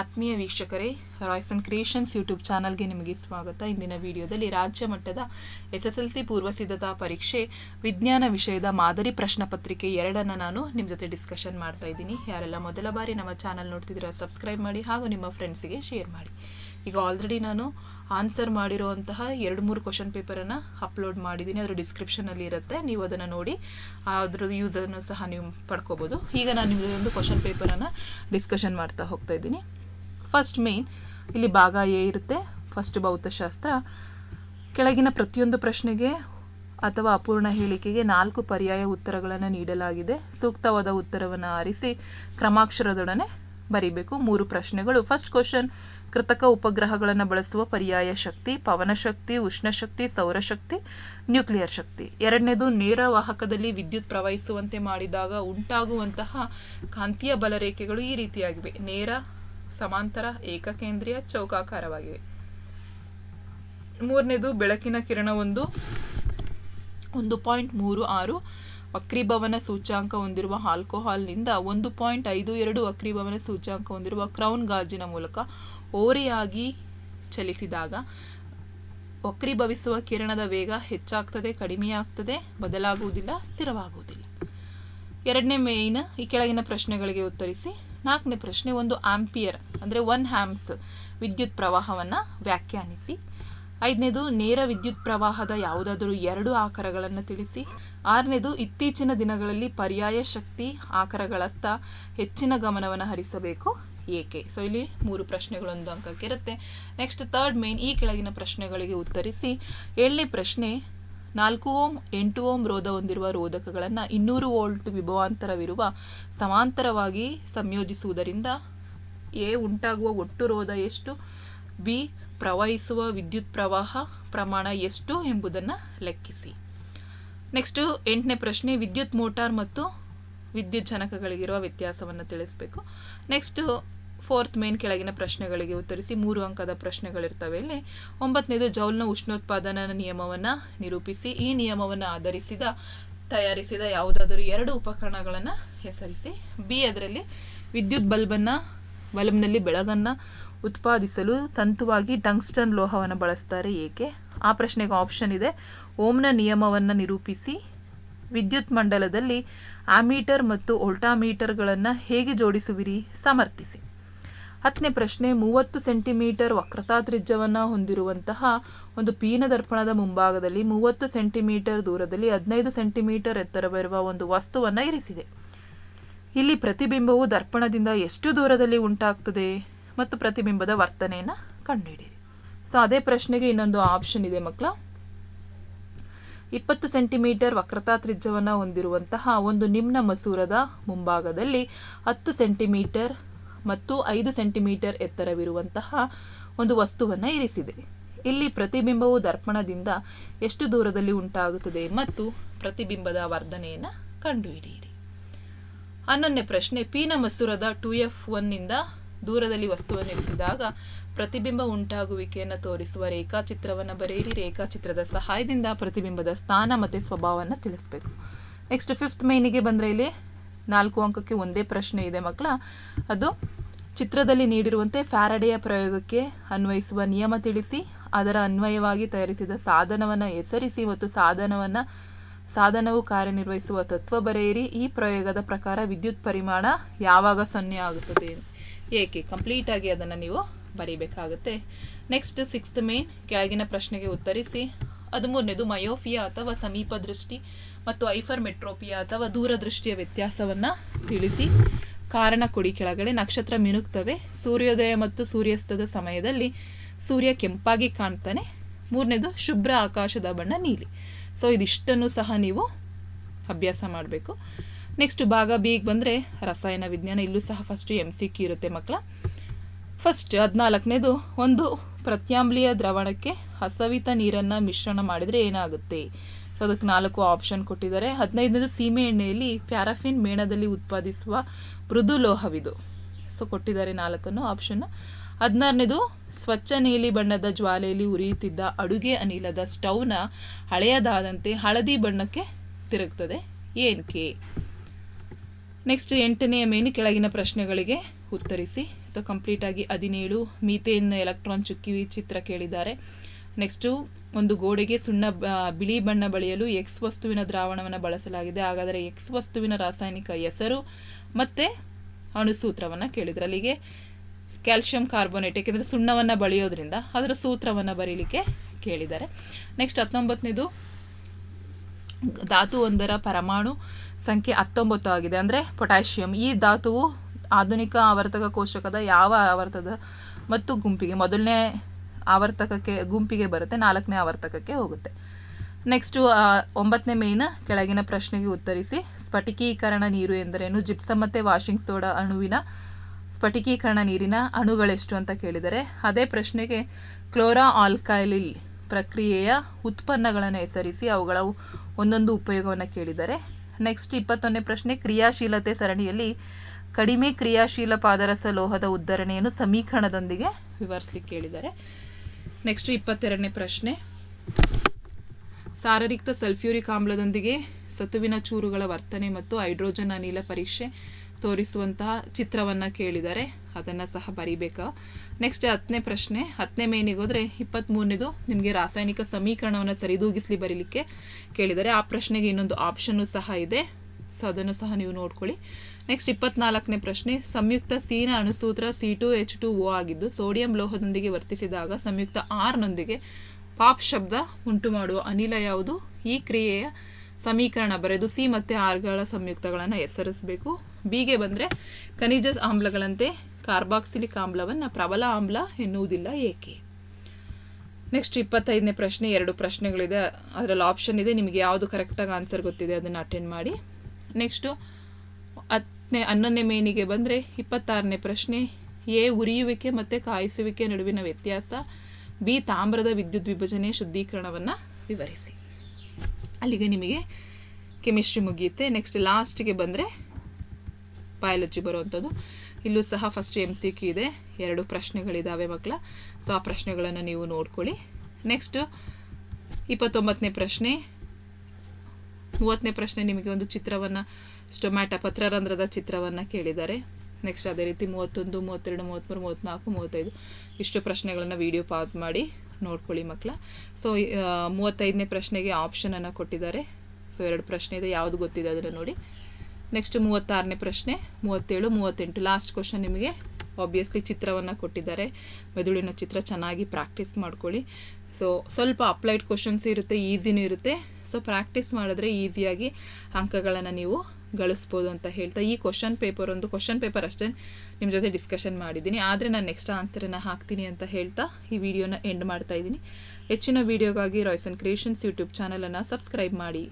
ಆತ್ಮೀಯ ವೀಕ್ಷಕರೇ Royson creations YouTube ಚಾನಲ್ಗೆ ನಿಮಗೆ ಸ್ವಾಗತ. ಇಂದಿನ ವಿಡಿಯೋದಲ್ಲಿ ರಾಜ್ಯ ಮಟ್ಟದ ಎಸ್ ಎಸ್ ಎಲ್ ಸಿ ಪೂರ್ವ ಸಿದ್ಧತಾ ಪರೀಕ್ಷೆ ವಿಜ್ಞಾನ ವಿಷಯದ ಮಾದರಿ ಪ್ರಶ್ನೆ ಪತ್ರಿಕೆ ಎರಡನ್ನು ನಾನು ನಿಮ್ಮ ಜೊತೆ ಡಿಸ್ಕಷನ್ ಮಾಡ್ತಾ ಇದ್ದೀನಿ. ಯಾರೆಲ್ಲ ಮೊದಲ ಬಾರಿ ನಮ್ಮ ಚಾನಲ್ ನೋಡ್ತಿದ್ದೀರಾ ಸಬ್ಸ್ಕ್ರೈಬ್ ಮಾಡಿ ಹಾಗೂ ನಿಮ್ಮ ಫ್ರೆಂಡ್ಸಿಗೆ ಶೇರ್ ಮಾಡಿ. ಈಗ ಆಲ್ರೆಡಿ ನಾನು ಆನ್ಸರ್ ಮಾಡಿರುವಂತಹ ಎರಡು ಮೂರು ಕ್ವಶನ್ ಪೇಪರನ್ನು ಅಪ್ಲೋಡ್ ಮಾಡಿದ್ದೀನಿ. ಅದರ ಡಿಸ್ಕ್ರಿಪ್ಷನಲ್ಲಿ ಇರುತ್ತೆ. ನೀವು ಅದನ್ನು ನೋಡಿ ಅದ್ರ ಯೂಸನ್ನು ಸಹ ನೀವು ಪಡ್ಕೋಬೋದು. ಈಗ ನಾನು ನಿಮಗೆ ಒಂದು ಕ್ವಶನ್ ಪೇಪರನ್ನು ಡಿಸ್ಕಷನ್ ಮಾಡ್ತಾ ಹೋಗ್ತಾ ಇದ್ದೀನಿ. ಫಸ್ಟ್ ಮೇನ್ ಇಲ್ಲಿ ಭಾಗ ಎ ಇರುತ್ತೆ ಫಸ್ಟ್ ಭೌತಶಾಸ್ತ್ರ. ಕೆಳಗಿನ ಪ್ರತಿಯೊಂದು ಪ್ರಶ್ನೆಗೆ ಅಥವಾ ಅಪೂರ್ಣ ಹೇಳಿಕೆಗೆ ನಾಲ್ಕು ಪರ್ಯಾಯ ಉತ್ತರಗಳನ್ನು ನೀಡಲಾಗಿದೆ. ಸೂಕ್ತವಾದ ಉತ್ತರವನ್ನು ಆರಿಸಿ ಕ್ರಮಾಕ್ಷರದೊಡನೆ ಬರೀಬೇಕು. ಮೂರು ಪ್ರಶ್ನೆಗಳು. ಫಸ್ಟ್ ಕ್ವಶನ್ ಕೃತಕ ಉಪಗ್ರಹಗಳನ್ನು ಬಳಸುವ ಪರ್ಯಾಯ ಶಕ್ತಿ, ಪವನಶಕ್ತಿ, ಉಷ್ಣಶಕ್ತಿ, ಸೌರಶಕ್ತಿ, ನ್ಯೂಕ್ಲಿಯರ್ ಶಕ್ತಿ. ಎರಡನೇದು, ನೇರ ವಾಹಕದಲ್ಲಿ ವಿದ್ಯುತ್ ಪ್ರವಹಿಸುವಂತೆ ಮಾಡಿದಾಗ ಉಂಟಾಗುವಂತಹ ಕಾಂತೀಯ ಬಲರೇಖೆಗಳು ಈ ರೀತಿಯಾಗಿವೆ. ನೇರ ಸಮಾಂತರ ಏಕಕೇಂದ್ರೀಯ ಚೌಕಾಕಾರವಾಗಿವೆ. ಮೂರನೇದು ಬೆಳಕಿನ ಕಿರಣ ಒಂದು ಪಾಯಿಂಟ್ ಮೂರು ಆರು ವಕ್ರೀಭವನ ಸೂಚ್ಯಾಂಕ ಹೊಂದಿರುವ ಆಲ್ಕೋಹಾಲ್ನಿಂದ ಒಂದು ಪಾಯಿಂಟ್ ಐದು ಎರಡು ವಕ್ರೀಭವನ ಸೂಚ್ಯಾಂಕ ಹೊಂದಿರುವ ಕ್ರೌನ್ ಗಾಜಿನ ಮೂಲಕ ಓರೆಯಾಗಿ ಚಲಿಸಿದಾಗ ವಕ್ರೀಭವಿಸುವ ಕಿರಣದ ವೇಗ ಹೆಚ್ಚಾಗ್ತದೆ, ಕಡಿಮೆಯಾಗ್ತದೆ, ಬದಲಾಗುವುದಿಲ್ಲ, ಸ್ಥಿರವಾಗುವುದಿಲ್ಲ. ಎರಡನೇ ಮೇಯ್ನ್ ಈ ಕೆಳಗಿನ ಪ್ರಶ್ನೆಗಳಿಗೆ ಉತ್ತರಿಸಿ. ನಾಲ್ಕನೇ ಪ್ರಶ್ನೆ, ಒಂದು ಆಂಪಿಯರ್, ಅಂದರೆ ಒನ್ ಹ್ಯಾಮ್ಸ್ ವಿದ್ಯುತ್ ಪ್ರವಾಹವನ್ನು ವ್ಯಾಖ್ಯಾನಿಸಿ. ಐದನೇದು, ನೇರ ವಿದ್ಯುತ್ ಪ್ರವಾಹದ ಯಾವುದಾದರೂ ಎರಡು ಆಕಾರಗಳನ್ನು ತಿಳಿಸಿ. ಆರನೇದು, ಇತ್ತೀಚಿನ ದಿನಗಳಲ್ಲಿ ಪರ್ಯಾಯ ಶಕ್ತಿ ಆಕಾರಗಳತ್ತ ಹೆಚ್ಚಿನ ಗಮನವನ್ನು ಹರಿಸಬೇಕು. ಏಕೆ? ಸೊ ಇಲ್ಲಿ ಮೂರು ಪ್ರಶ್ನೆಗಳೊಂದು ಅಂಕಕ್ಕೆ ಇರುತ್ತೆ ನೆಕ್ಸ್ಟ್ ಥರ್ಡ್ ಮೇನ್ ಈ ಕೆಳಗಿನ ಪ್ರಶ್ನೆಗಳಿಗೆ ಉತ್ತರಿಸಿ. ಏಳನೇ ಪ್ರಶ್ನೆ ನಾಲ್ಕು ಓಂ ಎಂಟು ಓಂ ರೋಧ ಹೊಂದಿರುವ ರೋಧಕಗಳನ್ನು ಇನ್ನೂರು ವೋಲ್ಟ್ ವಿಭವಾಂತರವಿರುವ ಸಮಾಂತರವಾಗಿ ಸಂಯೋಜಿಸುವುದರಿಂದ ಎ ಉಂಟಾಗುವ ಒಟ್ಟು ರೋಧ ಎಷ್ಟು? ಬಿ ಪ್ರವಹಿಸುವ ವಿದ್ಯುತ್ ಪ್ರವಾಹ ಪ್ರಮಾಣ ಎಷ್ಟು ಎಂಬುದನ್ನು ಲೆಕ್ಕಿಸಿ. ನೆಕ್ಸ್ಟು ಎಂಟನೇ ಪ್ರಶ್ನೆ, ವಿದ್ಯುತ್ ಮೋಟಾರ್ ಮತ್ತು ವಿದ್ಯುತ್ ಜನಕಗಳಿಗಿರುವ ವ್ಯತ್ಯಾಸವನ್ನು ತಿಳಿಸಬೇಕು. ನೆಕ್ಸ್ಟು ಫೋರ್ತ್ ಮೇನ್ ಕೆಳಗಿನ ಪ್ರಶ್ನೆಗಳಿಗೆ ಉತ್ತರಿಸಿ ಮೂರು ಅಂಕದ ಪ್ರಶ್ನೆಗಳಿರ್ತವೆ. ಇಲ್ಲಿ ಒಂಬತ್ತನೇದು ಜೌಲ್ನ ಉಷ್ಣೋತ್ಪಾದನಾ ನಿಯಮವನ್ನು ನಿರೂಪಿಸಿ. ಈ ನಿಯಮವನ್ನು ಆಧರಿಸಿದ, ತಯಾರಿಸಿದ ಯಾವುದಾದರೂ ಎರಡು ಉಪಕರಣಗಳನ್ನು ಹೆಸರಿಸಿ. ಬಿ ಅದರಲ್ಲಿ ವಿದ್ಯುತ್ ಬಲ್ಬನ್ನು, ಬಲ್ಬ್ನಲ್ಲಿ ಬೆಳಗನ್ನು ಉತ್ಪಾದಿಸಲು ತಂತುವಾಗಿ ಟಂಗ್ಸ್ಟನ್ ಲೋಹವನ್ನು ಬಳಸ್ತಾರೆ ಏಕೆ? ಆ ಪ್ರಶ್ನೆಗೆ ಆಪ್ಷನ್ ಇದೆ. ಓಮ್ನ ನಿಯಮವನ್ನು ನಿರೂಪಿಸಿ. ವಿದ್ಯುತ್ ಮಂಡಲದಲ್ಲಿ ಆಮೀಟರ್ ಮತ್ತು ಓಲ್ಟಾಮೀಟರ್ಗಳನ್ನು ಹೇಗೆ ಜೋಡಿಸುವಿರಿ? ಸಮರ್ಥಿಸಿ. ಹತ್ತನೇ ಪ್ರಶ್ನೆ, ಮೂವತ್ತು ಸೆಂಟಿಮೀಟರ್ ವಕ್ರತಾ ತ್ರಿಜ್ಯವನ್ನು ಹೊಂದಿರುವಂತಹ ಒಂದು ಪೀನ ದರ್ಪಣದ ಮುಂಭಾಗದಲ್ಲಿ ಮೂವತ್ತು ಸೆಂಟಿಮೀಟರ್ ದೂರದಲ್ಲಿ ಹದಿನೈದು ಸೆಂಟಿಮೀಟರ್ ಎತ್ತರವಿರುವ ಒಂದು ವಸ್ತುವನ್ನು ಇರಿಸಿದೆ. ಇಲ್ಲಿ ಪ್ರತಿಬಿಂಬವು ದರ್ಪಣದಿಂದ ಎಷ್ಟು ದೂರದಲ್ಲಿ ಉಂಟಾಗ್ತದೆ ಮತ್ತು ಪ್ರತಿಬಿಂಬದ ವರ್ತನೆಯನ್ನು ಕಂಡುಹಿಡಿಯಿರಿ. ಸೊ ಅದೇ ಪ್ರಶ್ನೆಗೆ ಇನ್ನೊಂದು ಆಪ್ಷನ್ ಇದೆ ಮಕ್ಕಳ. ಇಪ್ಪತ್ತು ಸೆಂಟಿಮೀಟರ್ ವಕ್ರತಾ ತ್ರಿಜ್ಯವನ್ನು ಹೊಂದಿರುವಂತಹ ಒಂದು ನಿಮ್ನ ಮಸೂರದ ಮುಂಭಾಗದಲ್ಲಿ ಹತ್ತು ಸೆಂಟಿಮೀಟರ್ ಮತ್ತು ಐದು ಸೆಂಟಿಮೀಟರ್ ಎತ್ತರವಿರುವಂತಹ ಒಂದು ವಸ್ತುವನ್ನು ಇರಿಸಿದೆ. ಇಲ್ಲಿ ಪ್ರತಿಬಿಂಬವು ದರ್ಪಣದಿಂದ ಎಷ್ಟು ದೂರದಲ್ಲಿ ಉಂಟಾಗುತ್ತದೆ ಮತ್ತು ಪ್ರತಿಬಿಂಬದ ವರ್ಧನೆಯನ್ನು ಕಂಡುಹಿಡಿಯಿರಿ. ಹನ್ನೊಂದನೇ ಪ್ರಶ್ನೆ ಪೀನ ಮಸೂರದ ಟು ಎಫ್ ಒನ್ನಿಂದ ದೂರದಲ್ಲಿ ವಸ್ತುವನ್ನು ಇರಿಸಿದಾಗ ಪ್ರತಿಬಿಂಬ ಉಂಟಾಗುವಿಕೆಯನ್ನು ತೋರಿಸುವ ರೇಖಾಚಿತ್ರವನ್ನು ಬರೆಯಿರಿ. ರೇಖಾಚಿತ್ರದ ಸಹಾಯದಿಂದ ಪ್ರತಿಬಿಂಬದ ಸ್ಥಾನ ಮತ್ತು ಸ್ವಭಾವವನ್ನು ತಿಳಿಸ್ಬೇಕು. ನೆಕ್ಸ್ಟ್ ಫಿಫ್ತ್ ಮೈನಿಗೆ ಬಂದರೆ ಇಲ್ಲಿ ನಾಲ್ಕು ಅಂಕಕ್ಕೆ ಒಂದೇ ಪ್ರಶ್ನೆ ಇದೆ ಮಕ್ಕಳ. ಅದು ಚಿತ್ರದಲ್ಲಿ ನೀಡಿರುವಂತೆ ಫ್ಯಾರಡೆಯ ಪ್ರಯೋಗಕ್ಕೆ ಅನ್ವಯಿಸುವ ನಿಯಮ ತಿಳಿಸಿ, ಅದರ ಅನ್ವಯವಾಗಿ ತಯಾರಿಸಿದ ಸಾಧನವನ್ನು ಹೆಸರಿಸಿ ಮತ್ತು ಸಾಧನವನ್ನು, ಸಾಧನವು ಕಾರ್ಯನಿರ್ವಹಿಸುವ ತತ್ವ ಬರೆಯಿರಿ. ಈ ಪ್ರಯೋಗದ ಪ್ರಕಾರ ವಿದ್ಯುತ್ ಪರಿಮಾಣ ಯಾವಾಗ ಸೊನ್ನೆ ಆಗುತ್ತದೆ? ಏಕೆ? ಕಂಪ್ಲೀಟಾಗಿ ಅದನ್ನು ನೀವು ಬರೀಬೇಕಾಗುತ್ತೆ. ನೆಕ್ಸ್ಟ್ ಸಿಕ್ಸ್ತ್ ಮೇನ್ ಕೆಳಗಿನ ಪ್ರಶ್ನೆಗೆ ಉತ್ತರಿಸಿ, ಹದಿಮೂರನೇದು ಮಯೋಫಿಯಾ ಅಥವಾ ಸಮೀಪ ದೃಷ್ಟಿ ಮತ್ತು ಐಫರ್ ಮೆಟ್ರೋಪಿಯಾ ಅಥವಾ ದೂರದೃಷ್ಟಿಯ ವ್ಯತ್ಯಾಸವನ್ನು ತಿಳಿಸಿ. ಕಾರಣ ಕೊಡಿ ಕೆಳಗಡೆ, ನಕ್ಷತ್ರ ಮಿನುಕ್ತವೆ ಸೂರ್ಯೋದಯ ಮತ್ತು ಸೂರ್ಯಾಸ್ತದ ಸಮಯದಲ್ಲಿ ಸೂರ್ಯ ಕೆಂಪಾಗಿ ಕಾಣ್ತಾನೆ. ಮೂರನೇದು ಶುಭ್ರ ಆಕಾಶದ ಬಣ್ಣ ನೀಲಿ. ಸೊ ಇದಿಷ್ಟನ್ನು ಸಹ ನೀವು ಅಭ್ಯಾಸ ಮಾಡಬೇಕು. ನೆಕ್ಸ್ಟ್ ಭಾಗ ಬೀಗ್ ಬಂದರೆ ರಸಾಯನ ವಿಜ್ಞಾನ. ಇಲ್ಲೂ ಸಹ ಫಸ್ಟ್ ಎಂ ಸಿ ಕ್ಯೂ ಇರುತ್ತೆ ಮಕ್ಕಳ. ಫಸ್ಟ್ ಹದಿನಾಲ್ಕನೇದು, ಒಂದು ಪ್ರತ್ಯಾಮ್ಲೀಯ ದ್ರವಣಕ್ಕೆ ಹಸವಿತ ನೀರನ್ನು ಮಿಶ್ರಣ ಮಾಡಿದರೆ ಏನಾಗುತ್ತೆ? ಸೊ ಅದಕ್ಕೆ ನಾಲ್ಕು ಆಪ್ಷನ್ ಕೊಟ್ಟಿದ್ದಾರೆ. ಹದಿನೈದನೇದು ಸೀಮೆ ಎಣ್ಣೆಯಲ್ಲಿ ಪ್ಯಾರಾಫಿನ್ ಮೇಣದಲ್ಲಿ ಉತ್ಪಾದಿಸುವ ಮೃದು ಲೋಹವಿದು. ಸೊ ಕೊಟ್ಟಿದ್ದಾರೆ ನಾಲ್ಕನ್ನು ಆಪ್ಷನ್ ಹದಿನಾರನೇದು ಸ್ವಚ್ಛ ನೀಲಿ ಬಣ್ಣದ ಜ್ವಾಲೆಯಲ್ಲಿ ಉರಿಯುತ್ತಿದ್ದ ಅಡುಗೆ ಅನಿಲದ ಸ್ಟವ್ನ ಹಳೆಯದಾದಂತೆ ಹಳದಿ ಬಣ್ಣಕ್ಕೆ ತಿರುಗ್ತದೆ. ಏನಕ್ಕೆ ನೆಕ್ಸ್ಟ್ ಎಂಟನೆಯ ಮೇನು ಕೆಳಗಿನ ಪ್ರಶ್ನೆಗಳಿಗೆ ಉತ್ತರಿಸಿ. ಸೊ ಕಂಪ್ಲೀಟಾಗಿ ಹದಿನೇಳು ಮೀಥೇನ್ ಎಲೆಕ್ಟ್ರಾನ್ ಚುಕ್ಕಿ ಚಿತ್ರ ಕೇಳಿದ್ದಾರೆ. ನೆಕ್ಸ್ಟು ಒಂದು ಗೋಡೆಗೆ ಸುಣ್ಣ ಬಿಳಿ ಬಣ್ಣ ಬಳಿಯಲು ಎಕ್ಸ್ ವಸ್ತುವಿನ ದ್ರಾವಣವನ್ನು ಬಳಸಲಾಗಿದೆ. ಹಾಗಾದರೆ ಎಕ್ಸ್ ವಸ್ತುವಿನ ರಾಸಾಯನಿಕ ಹೆಸರು ಮತ್ತು ಅಣುಸೂತ್ರವನ್ನು ಕೇಳಿದ್ರು. ಅಲ್ಲಿಗೆ ಕ್ಯಾಲ್ಶಿಯಂ ಕಾರ್ಬೋನೇಟ್, ಏಕೆಂದರೆ ಸುಣ್ಣವನ್ನು ಬಳಿಯೋದ್ರಿಂದ ಅದರ ಸೂತ್ರವನ್ನು ಬರೀಲಿಕ್ಕೆ ಕೇಳಿದ್ದಾರೆ. ನೆಕ್ಸ್ಟ್ ಹತ್ತೊಂಬತ್ತನೇದು, ಧಾತು ಒಂದರ ಪರಮಾಣು ಸಂಖ್ಯೆ ಹತ್ತೊಂಬತ್ತು ಆಗಿದೆ. ಅಂದರೆ ಪೊಟ್ಯಾಷಿಯಂ. ಈ ಧಾತುವು ಆಧುನಿಕ ಆವರ್ತಕ ಕೋಶಕದ ಯಾವ ಆವರ್ತದ ಮತ್ತು ಗುಂಪಿಗೆ, ಮೊದಲನೇ ಆವರ್ತಕಕ್ಕೆ ಗುಂಪಿಗೆ ಬರುತ್ತೆ, ನಾಲ್ಕನೇ ಆವರ್ತಕಕ್ಕೆ ಹೋಗುತ್ತೆ. ನೆಕ್ಸ್ಟು ಒಂಬತ್ತನೇ ಮೇಯ್ನ ಕೆಳಗಿನ ಪ್ರಶ್ನೆಗೆ ಉತ್ತರಿಸಿ, ಸ್ಫಟಿಕೀಕರಣ ನೀರು ಎಂದರೇನು? ಜಿಪ್ಸಮ್ ಮತ್ತು ವಾಷಿಂಗ್ ಸೋಡಾ ಅಣುವಿನ ಸ್ಫಟಿಕೀಕರಣ ನೀರಿನ ಅಣುಗಳೆಷ್ಟು ಅಂತ ಕೇಳಿದರೆ, ಅದೇ ಪ್ರಶ್ನೆಗೆ ಕ್ಲೋರಾ ಆಲ್ಕೈಲಿಲ್ ಪ್ರಕ್ರಿಯೆಯ ಉತ್ಪನ್ನಗಳನ್ನು ಹೆಸರಿಸಿ ಅವುಗಳ ಒಂದೊಂದು ಉಪಯೋಗವನ್ನು ಕೇಳಿದರೆ ನೆಕ್ಸ್ಟ್ ಇಪ್ಪತ್ತೊಂದನೇ ಪ್ರಶ್ನೆ, ಕ್ರಿಯಾಶೀಲತೆ ಸರಣಿಯಲ್ಲಿ ಕಡಿಮೆ ಕ್ರಿಯಾಶೀಲ ಪಾದರಸ ಲೋಹದ ಉದ್ಧರಣೆಯನ್ನು ಸಮೀಕರಣದೊಂದಿಗೆ ವಿವರಿಸಲಿಕ್ಕೆ ಕೇಳಿದ್ದಾರೆ ನೆಕ್ಸ್ಟ್ ಇಪ್ಪತ್ತೆರಡನೇ ಪ್ರಶ್ನೆ. ಸಾರರಿಕ್ತ ಸಲ್ಫ್ಯೂರಿಕ್ ಆಮ್ಲದೊಂದಿಗೆ ಸತುವಿನ ಚೂರುಗಳ ವರ್ತನೆ ಮತ್ತು ಹೈಡ್ರೋಜನ್ ಅನಿಲ ಪರೀಕ್ಷೆ ತೋರಿಸುವಂತಹ ಚಿತ್ರವನ್ನು ಕೇಳಿದ್ದಾರೆ ಅದನ್ನು ಸಹ ಬರಿಬೇಕಾ? ನೆಕ್ಸ್ಟ್ ಹತ್ತನೇ ಪ್ರಶ್ನೆ. ಹತ್ತನೇ ಮೇನಿಗೆ ಹೋದರೆ ಇಪ್ಪತ್ತ್ಮೂರನೇದು ನಿಮಗೆ ರಾಸಾಯನಿಕ ಸಮೀಕರಣವನ್ನು ಸರಿದೂಗಿಸ್ಲಿ ಬರೀಲಿಕ್ಕೆ ಕೇಳಿದ್ದಾರೆ ಆ ಪ್ರಶ್ನೆಗೆ ಇನ್ನೊಂದು ಆಪ್ಷನ್ನು ಸಹ ಇದೆ. ಸೊ ಅದನ್ನು ಸಹ ನೀವು ನೋಡ್ಕೊಳ್ಳಿ. ನೆಕ್ಸ್ಟ್ ಇಪ್ಪತ್ನಾಲ್ಕನೇ ಪ್ರಶ್ನೆ, ಸಂಯುಕ್ತ ಸಿನ ಅಣುಸೂತ್ರ C two H two O ಆಗಿದ್ದು, ಸೋಡಿಯಂ ಲೋಹದೊಂದಿಗೆ ವರ್ತಿಸಿದಾಗ ಸಂಯುಕ್ತ ಆರ್ನೊಂದಿಗೆ ಪಾಪ್ ಶಬ್ದ ಉಂಟು ಮಾಡುವ ಅನಿಲ ಯಾವುದು? ಈ ಕ್ರಿಯೆಯ ಸಮೀಕರಣ ಬರೆದು ಸಿ ಮತ್ತು ಆರ್ಗಳ ಸಂಯುಕ್ತಗಳನ್ನು ಹೆಸರಿಸಬೇಕು. ಬಿಗೆ ಬಂದರೆ ಖನಿಜ ಆಮ್ಲಗಳಂತೆ ಕಾರ್ಬಾಕ್ಸಿಲಿಕ್ ಆಮ್ಲವನ್ನು ಪ್ರಬಲ ಆಮ್ಲ ಎನ್ನುವುದಿಲ್ಲ ಏಕೆ? ನೆಕ್ಸ್ಟ್ ಇಪ್ಪತ್ತೈದನೇ ಪ್ರಶ್ನೆ, ಎರಡು ಪ್ರಶ್ನೆಗಳಿದೆ. ಅದರಲ್ಲಿ ಆಪ್ಷನ್ ಇದೆ. ನಿಮಗೆ ಯಾವುದು ಕರೆಕ್ಟಾಗಿ ಆನ್ಸರ್ ಗೊತ್ತಿದೆ, ಅದನ್ನು ಅಟೆಂಡ್ ಮಾಡಿ. ನೆಕ್ಸ್ಟು ಹತ್ತನೇ ಹನ್ನೊಂದನೇ ಮೇನಿಗೆ ಬಂದರೆ ಇಪ್ಪತ್ತಾರನೇ ಪ್ರಶ್ನೆ ಎ ಉರಿಯುವಿಕೆ ಮತ್ತು ಕಾಯಿಸುವಿಕೆ ನಡುವಿನ ವ್ಯತ್ಯಾಸ? ಬಿ ತಾಮ್ರದ ವಿದ್ಯುತ್ ವಿಭಜನೆ ಶುದ್ಧೀಕರಣವನ್ನು ವಿವರಿಸಿ. ಅಲ್ಲಿಗೆ ನಿಮಗೆ ಕೆಮಿಸ್ಟ್ರಿ ಮುಗಿಯುತ್ತೆ. ನೆಕ್ಸ್ಟ್ ಲಾಸ್ಟಿಗೆ ಬಂದರೆ ಬಯಾಲಜಿ ಬರುವಂಥದ್ದು ಇಲ್ಲೂ ಸಹ ಫಸ್ಟ್ ಎಂ ಸಿ ಕ್ಯೂ ಇದೆ. ಎರಡು ಪ್ರಶ್ನೆಗಳಿದ್ದಾವೆ ಮಕ್ಕಳ ಸೊ, ಆ ಪ್ರಶ್ನೆಗಳನ್ನು ನೀವು ನೋಡ್ಕೊಳ್ಳಿ. ನೆಕ್ಸ್ಟು ಇಪ್ಪತ್ತೊಂಬತ್ತನೇ ಪ್ರಶ್ನೆ. ಮೂವತ್ತನೇ ಪ್ರಶ್ನೆ ನಿಮಗೆ ಒಂದು ಚಿತ್ರವನ್ನು ಸ್ಟೊಮ್ಯಾಟ ಪತ್ರರಂಧ್ರದ ಚಿತ್ರವನ್ನು ಕೇಳಿದ್ದಾರೆ ನೆಕ್ಸ್ಟ್ ಅದೇ ರೀತಿ ಮೂವತ್ತೊಂದು, ಮೂವತ್ತೆರಡು, ಮೂವತ್ತ್ಮೂರು, ಮೂವತ್ತ್ನಾಲ್ಕು, ಮೂವತ್ತೈದು. ಇಷ್ಟು ಪ್ರಶ್ನೆಗಳನ್ನು ವಿಡಿಯೋ ಪಾಸ್ ಮಾಡಿ ನೋಡ್ಕೊಳ್ಳಿ ಮಕ್ಕಳ ಸೊ ಮೂವತ್ತೈದನೇ ಪ್ರಶ್ನೆಗೆ ಆಪ್ಷನನ್ನು ಕೊಟ್ಟಿದ್ದಾರೆ. ಸೊ ಎರಡು ಪ್ರಶ್ನೆ ಇದೆ. ಯಾವುದು ಗೊತ್ತಿದೆ ಅದನ್ನು ನೋಡಿ. ನೆಕ್ಸ್ಟ್ ಮೂವತ್ತಾರನೇ ಪ್ರಶ್ನೆ, ಮೂವತ್ತೇಳು, ಮೂವತ್ತೆಂಟು. ಲಾಸ್ಟ್ ಕ್ವಶನ್ ನಿಮಗೆ ಆಬ್ವಿಯಸ್ಲಿ ಚಿತ್ರವನ್ನು ಕೊಟ್ಟಿದ್ದಾರೆ. ಮೆದುಳಿನ ಚಿತ್ರ ಚೆನ್ನಾಗಿ ಪ್ರಾಕ್ಟೀಸ್ ಮಾಡ್ಕೊಳ್ಳಿ. ಸೊ ಸ್ವಲ್ಪ ಅಪ್ಲೈಡ್ ಕ್ವಶನ್ಸ್ ಇರುತ್ತೆ ಈಸಿನೂ ಇರುತ್ತೆ. ಸೊ ಪ್ರಾಕ್ಟೀಸ್ ಮಾಡಿದ್ರೆ ಈಸಿಯಾಗಿ ಅಂಕಗಳನ್ನು ನೀವು ಗಳಿಸ್ಬೋದು ಅಂತ ಹೇಳ್ತಾ, ಈ ಕ್ವಶನ್ ಪೇಪರ್ ಒಂದು ಕ್ವಶನ್ ಪೇಪರ್ ಅಷ್ಟೇ ನಿಮ್ಮ ಜೊತೆ ಡಿಸ್ಕಷನ್ ಮಾಡಿದ್ದೀನಿ. ಆದರೆ ನಾನು ನೆಕ್ಸ್ಟ್ ಆನ್ಸರನ್ನು ಹಾಕ್ತೀನಿ ಅಂತ ಹೇಳ್ತಾ ಈ ವಿಡಿಯೋನ ಎಂಡ್ ಮಾಡ್ತಾ ಇದ್ದೀನಿ. ಹೆಚ್ಚಿನ ವಿಡಿಯೋಗಾಗಿ ರಾಯ್ಸನ್ ಕ್ರಿಯೇಷನ್ಸ್ ಯೂಟ್ಯೂಬ್ ಚಾನಲನ್ನು ಸಬ್ಸ್ಕ್ರೈಬ್ ಮಾಡಿ.